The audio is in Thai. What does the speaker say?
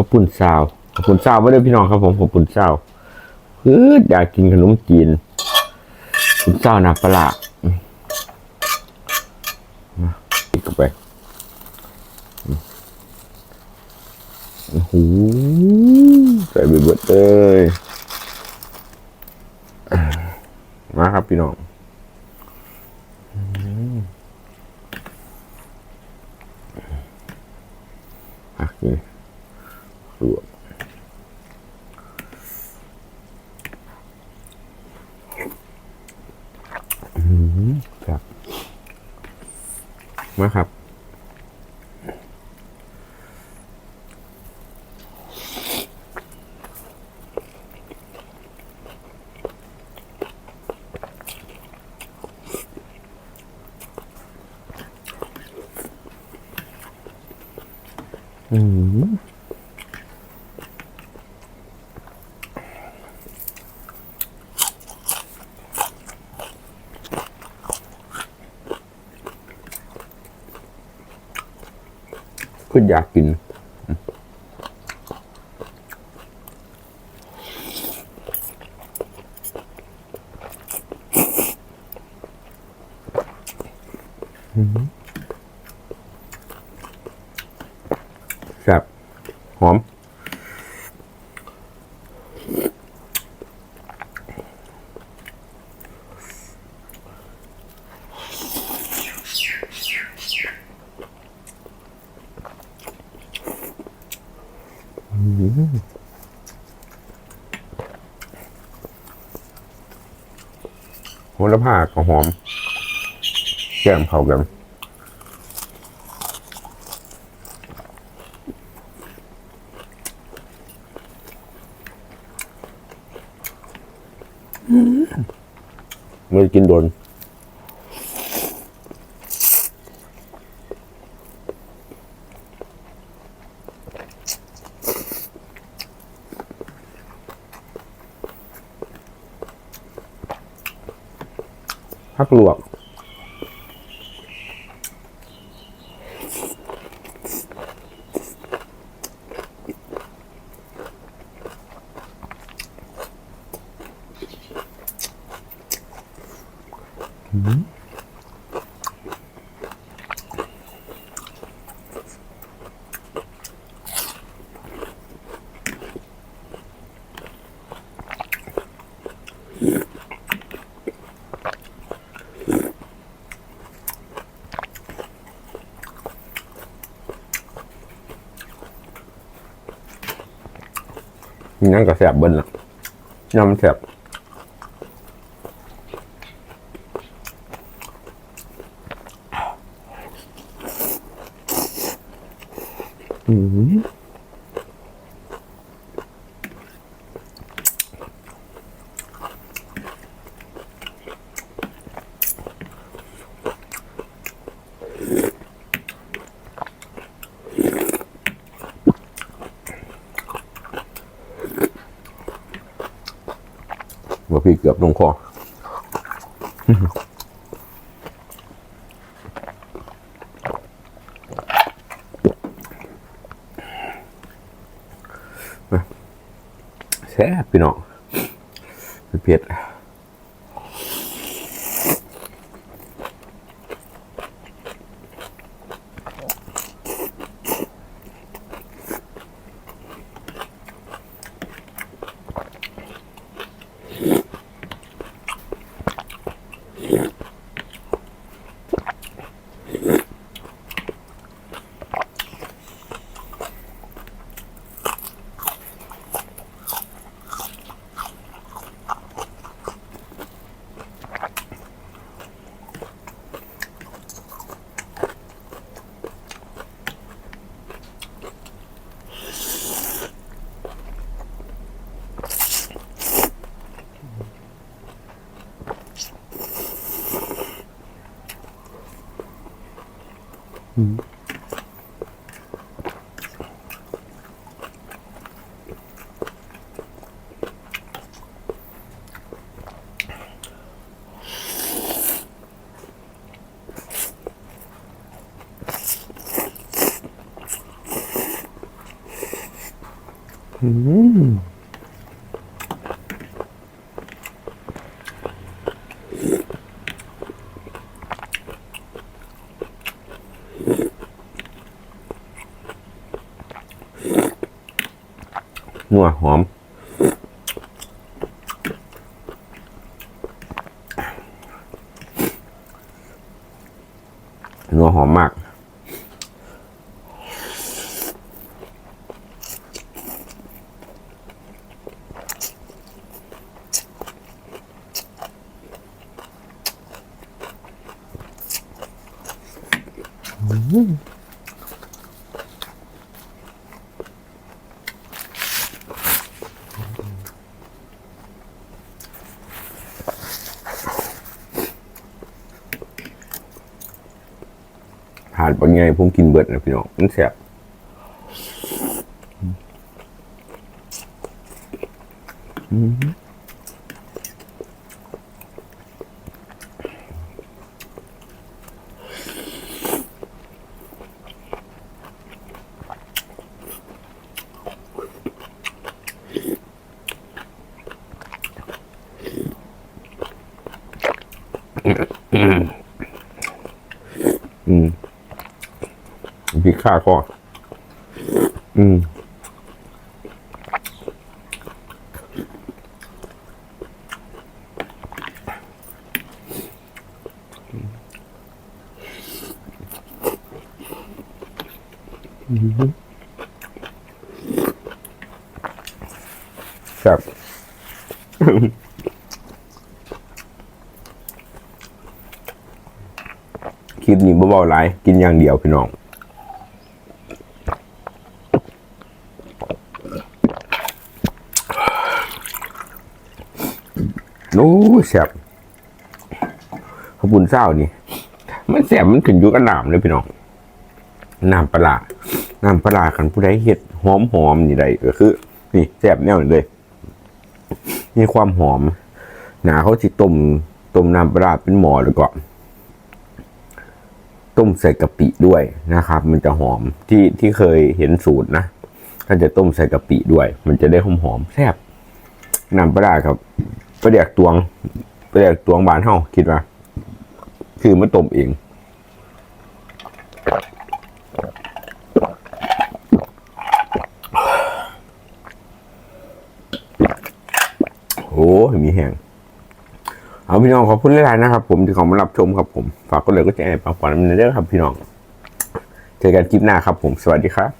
ข้าวปุ้นซาวข้าวปุ้นซาวไม่ได้พี่น้องครับผมข้าวปุ้นซาวคืออยากกินขนมจีนปุ้นซาวน้ำปลาร้าอืมมาอีกเข้าไปโอ้โหใส่ไปเบิดเลยมาครับพี่น้องอะนี่ รวมครับมาครับอืม คืออยากกิน ครับ หอม โหระพากับหอม แก้มเข้ากันไม่ได้กินโดน พักลวก นั่งก็แสบเบิ้ลละน้ำแสบอืม พี่เกือบลงคอแซ่บพี่น้องเผ็ด นัวหอม นัวหอมมาก หาดบางไงผมกินเบิดนะพี่น้องมันแสบอืม อืมพริกข้าคออืมครับ ลิปนี้เบาๆหลายกินอย่างเดียวพี่น้องโอ้แสบขาวปุนเศร้านี่ มันแสบมันขึ้นอยู่กับน้ำเลยพี่น้องน้ำปลาน้ำปลาร้าคันผู้ใดเห็ดหอมหอมๆนี่ใดก็คือ นี่แสบแนวนี้เลย มีความหอม หนาเขาจิต้มต้มน้ำปลาร้าเป็นหมอแล้วก็ ต้มใส่กะปิด้วยนะครับ มันจะหอมที่ที่เคยเห็นสูตรนะถ้าจะต้มใส่กะปิด้วย มันจะได้หอมหอมแซ่บน้ำปลาร้าครับประเดียกตวงประเดียกตวงบานเฮาคิดว่า คือมันต้มเองโอ้มีแห้ง เอาพี่น้องขอบคุณหลายๆนะครับ ผมที่เขามารับชมครับผม ฝากกดไลค์กดแชร์ฝากฝันมันเด้อครับพี่น้อง เจอกันคลิปหน้าครับผม สวัสดีครับ